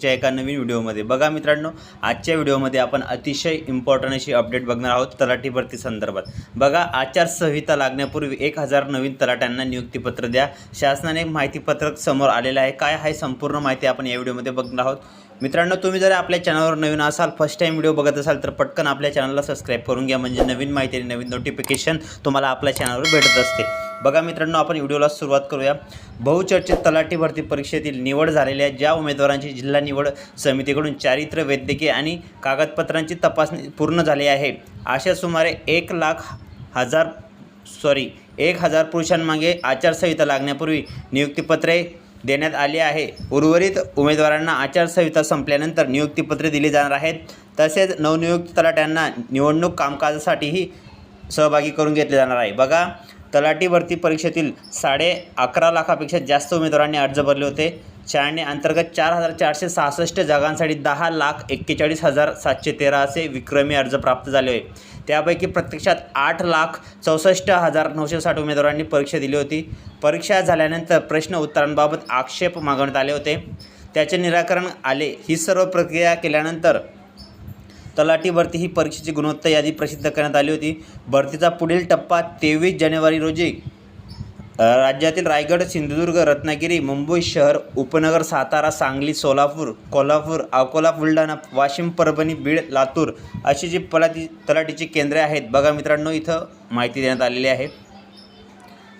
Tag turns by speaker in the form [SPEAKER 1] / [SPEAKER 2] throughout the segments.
[SPEAKER 1] च्या एका नवीन व्हिडिओमध्ये. बघा मित्रांनो आजच्या व्हिडिओमध्ये आपण अतिशय इम्पॉर्टंट अशी अपडेट बघणार आहोत तलाठी भरती संदर्भात. बघा आचारसंहिता लागण्यापूर्वी एक हजार नवीन तलाट्यांना नियुक्तीपत्र द्या. शासनाने माहितीपत्रक समोर आलेलं आहे. काय आहे संपूर्ण माहिती आपण या व्हिडिओमध्ये बघणार आहोत. मित्रांनो तुम्ही जर आपल्या चॅनलवर नवीन असाल फर्स्ट टाईम व्हिडिओ बघत असाल तर पटकन आपल्या चॅनलला सबस्क्राईब करून घ्या. म्हणजे नवीन माहिती आणि नवीन नोटिफिकेशन तुम्हाला आपल्या चॅनलवर भेटत असते. बघा मित्रांनो आपण व्हिडिओला सुरुवात करूया. बहुचर्चित तलाठी भरती परीक्षेतील निवड झालेल्या ज्या उमेदवारांची जिल्हा निवड समितीकडून चारित्र्य वैद्यकीय आणि कागदपत्रांची तपासणी पूर्ण झाली आहे. अशा सुमारे एक लाख हजार सॉरी एक हजार पुरुषांमागे आचारसंहिता लागण्यापूर्वी नियुक्तीपत्रे देण्यात आली आहे. उर्वरित उमेदवारांना आचारसंहिता संपल्यानंतर नियुक्तीपत्रे दिली जाणार आहेत. तसेच नवनियुक्त तलाट्यांना निवडणूक कामकाजासाठीही सहभागी करून घेतले जाणार आहे. बघा तलाठी भरती परीक्षेतील साडे अकरा लाखापेक्षा जास्त उमेदवारांनी अर्ज भरले होते. शहाण्णव अंतर्गत चार हजार चारशे सहासष्ट जागांसाठी दहा लाख एक्केचाळीस हजार सातशे तेरा असे विक्रमी अर्ज प्राप्त झाले होते. त्यापैकी प्रत्यक्षात आठ लाख चौसष्ट हजार नऊशे साठ उमेदवारांनी परीक्षा दिली होती. परीक्षा झाल्यानंतर प्रश्न उत्तरांबाबत आक्षेप मागवण्यात आले होते. त्याचे निराकरण आले ही सर्व प्रक्रिया केल्यानंतर तलाठी भरती ही परीक्षेची गुणवत्ता यादी प्रसिद्ध करण्यात आली होती. भरतीचा पुढील टप्पा तेवीस जानेवारी रोजी राज्यातील रायगड सिंधुदुर्ग रत्नागिरी मुंबई शहर उपनगर सातारा सांगली सोलापूर कोल्हापूर अकोला बुलढाणा वाशिम परभणी बीड लातूर अशी जी पलाटी तलाठीची केंद्रे आहेत. बघा मित्रांनो इथं माहिती देण्यात आलेली आहे.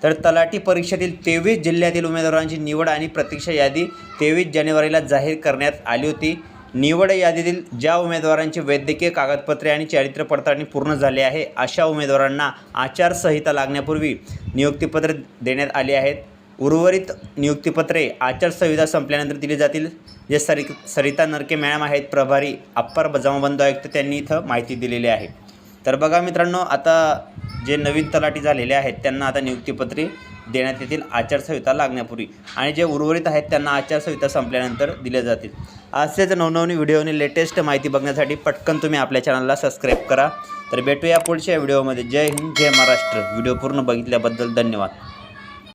[SPEAKER 1] तर तलाठी परीक्षेतील तेवीस जिल्ह्यातील उमेदवारांची निवड आणि प्रतीक्षा यादी तेवीस जानेवारीला जाहीर करण्यात आली होती. निवड यादीतील ज्या उमेदवारांची वैद्यकीय कागदपत्रे आणि चारित्र्य पडताळणी पूर्ण झाली आहे अशा उमेदवारांना आचारसंहिता लागण्यापूर्वी नियुक्तीपत्रे देण्यात आली आहेत. उर्वरित नियुक्तीपत्रे आचारसंहिता संपल्यानंतर दिली जातील. जे सरि सरिता नरके मॅडम आहेत प्रभारी अप्पर जमाबंद आयुक्त त्यांनी इथं माहिती दिलेली आहे. तर बघा मित्रांनो आता जे नवीन तलाठी झालेले आहेत त्यांना आता नियुक्तीपत्रे देण्यात येतील आचारसंहिता लागण्यापूर्वी. आणि जे उर्वरित आहेत त्यांना आचारसंहिता संपल्यानंतर दिले जातील. असेच नवनवनी व्हिडिओने लेटेस्ट माहिती बघण्यासाठी पटकन तुम्ही आपल्या चॅनलला सबस्क्राईब करा. तर भेटूया पुढच्या व्हिडिओमध्ये. जय हिंद जय महाराष्ट्र. व्हिडिओ पूर्ण बघितल्याबद्दल धन्यवाद.